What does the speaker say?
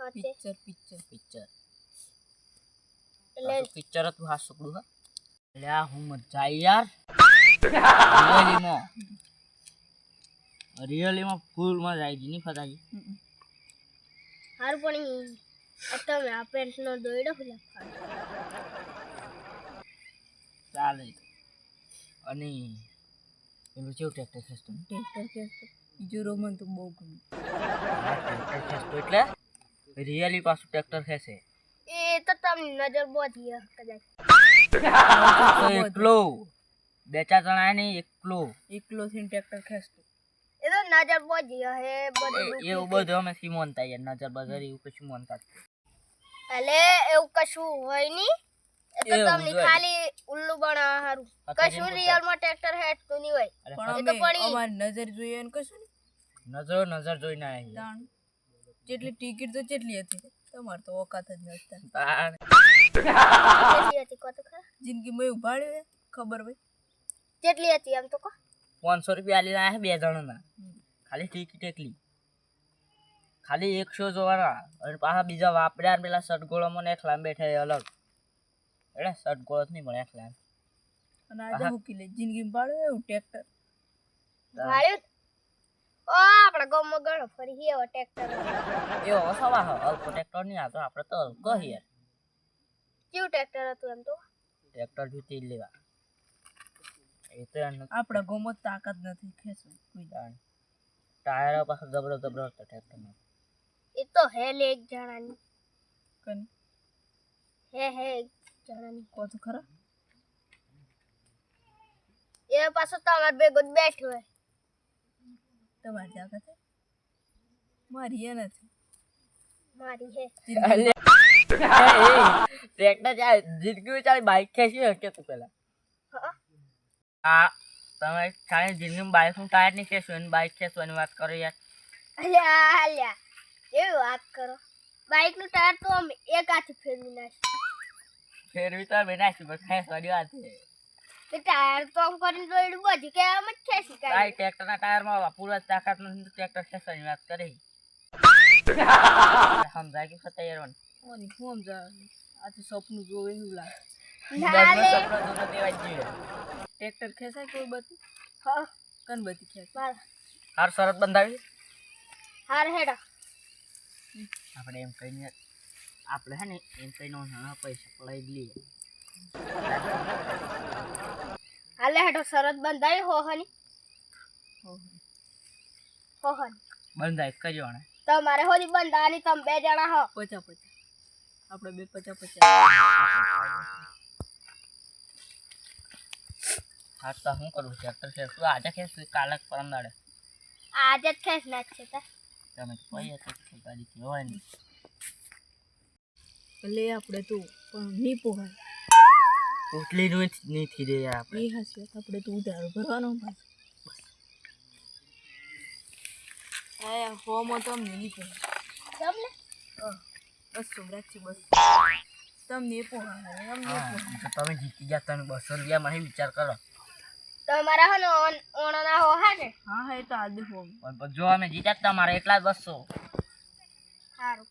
Picture picture picture એટલે picture હતું હા છોકરું હા એટલે આ હું મજા આવી યાર રિયલીમાં રિયલીમાં ફૂલ મજા આવી ગઈ નહીં ફતાજી હારું પણ તમે આ પેન્ટ નો દોયડો ખુલ્લા ચાલે અને પેલું કેવું ટ્રેક્ટર ખેંચતું ટ્રેક્ટર ખેંચતો બીજું રોમન તો બહુ ગમ્યું ટ્રેક્ટર ખેંચતું એટલે રિયલી પાછું ટ્રેક્ટર ખેંચે એ તો તમને નજર બોધી કદાચ. એકલો. બે ચાર જણા નહીં એકલો. એકલો થઈને ટ્રેક્ટર ખેંચતો. એ તો નજર બોધી હે બધું એવું બધું અમે સી મોનતા યાર નજર બજર એવું કશું મોનતા. એટલે એવું કશું હોય નહીં. એ તો તમને ખાલી ઉલ્લુ બનાવવા હારું. કશું રિયલમાં ટ્રેક્ટર તો નહીં હોય. પણ તો પડી. અમારી નજર જોઈએ ને કશું નજર નજર જોઈને આવી જેટલી ટિકિટ તો કેટલી હતી. તમારે તો ઓકાત જ નથી હતી કહો ખરા. જિંદગીમાં એવું ભાડ્યું હે ખબર ભાઈ કેટલી હતી આમ તો કો પાંચસો રૂપિયા આલી રહ્યા બે જણના. ખાલી ટિકિટ એકલી ખાલી એક શો જોવાના. અને પાછા બીજા વાપર્યા ને પેલા સટગોળો મને એકલા બેઠા એ અલગ. એટલે સટગોળો જ નહીં મળે એકલા અને આજે મૂકી લે. જિંદગીમાં ભાડ્યું એવું? ટ્રેક્ટર? ભાડ્યું ઓ આપણા ગામમાં ગણો ફરી એવો ટ્રેક્ટર એવો સવા અલ્પો ટ્રેક્ટર નહીં આવતો આપણે તો યાર કેવું ટ્રેક્ટર હતું એમ તો? ટ્રેક્ટર જૂતી લેવા. એ તો આપણે આપણા તાકાત નથી ખેંચવું કોઈ તાણ. ટાયરો પાછો જબરો જબરો હતો ટ્રેક્ટરનો એ તો હે લે એક જણાની. કન? હે હે એક જણાની. કહો તો ખરા? એ પાછો તમારે ભેગો જ બેઠો હોય તમારી તાકાત હે મારી એ નથી. મારી હે ટ્રેક્ટર ચાલે જિંદગી ચાલે બાઇક ખેંચી શકે તું પેલા હા. તમે ખાલી જિંદગીમાં બાઇકનું ટાયર નહીં ખેંચો એની બાઇક ખેંચવાની વાત કરો યાર. અલ્યા અલ્યા એવી વાત કરો? બાઇકનું ટાયર તો આમ એક હાથે ફેરવી નાખી ફેરવી તો અમે નાખી પણ ખેંચવાની વાત છે. તે ટાયર તો આમ કરીને દોડ્યું બધી કે આમ જ તારી કાઢી ટ્રેક્ટરના ટાયરમાં પૂરા તાકાત નથી ટ્રેક્ટર ખેંચવાની વાત કરી. સમજાય કે ફતા યાર ઓની ફોમ જા આજે સપનું જોવે એવું લાગે. ટ્રેક્ટર ખેંચાય કોઈ બધી હા. કન બધી ખેંચાય? માર. હાર શરત બંધાવી હાર હેડા. આપણે એમ કહીને આપણે હે ને એમ કહીને પૈસા પડાવી લઈએ. હાલે હેડો શરત બંધાઈ હોહની. હોહની. બંધાય કર્યો ને તમારે હોદી બંધાની તમે બે જણા હો. પચા પચા આપણે બે પચા પચા હા તો હું કરું? ટ્રેક્ટર ખેંચું. આજે કેસ કાલે પરમ દાડે. આજે જ ના છે તા. તમે કોઈ તો ગાડી કહેવાય નહીં લે આપણે તું પણ નહીં પોહાય. ઉટલી નું નહીં થઈ રહી યાર આપણે. એ હાસ્ય આપણે તો ઉધારો ભરવાનો ભાઈ આયા હોમાં તો અમને નહીં પોહાય જમ ને બસ રાખી બસ. તમને એ પોહાય અમને હા તો તમે જીતી ગયા તમે બસો રૂપિયા મને વિચાર કરો. તમારા હો ને ઓણના હો હા ને? હા હા એ તો આદે હોમ. પણ જો અમે જીત્યા જ તમારે એકલા જ બસો. સારું.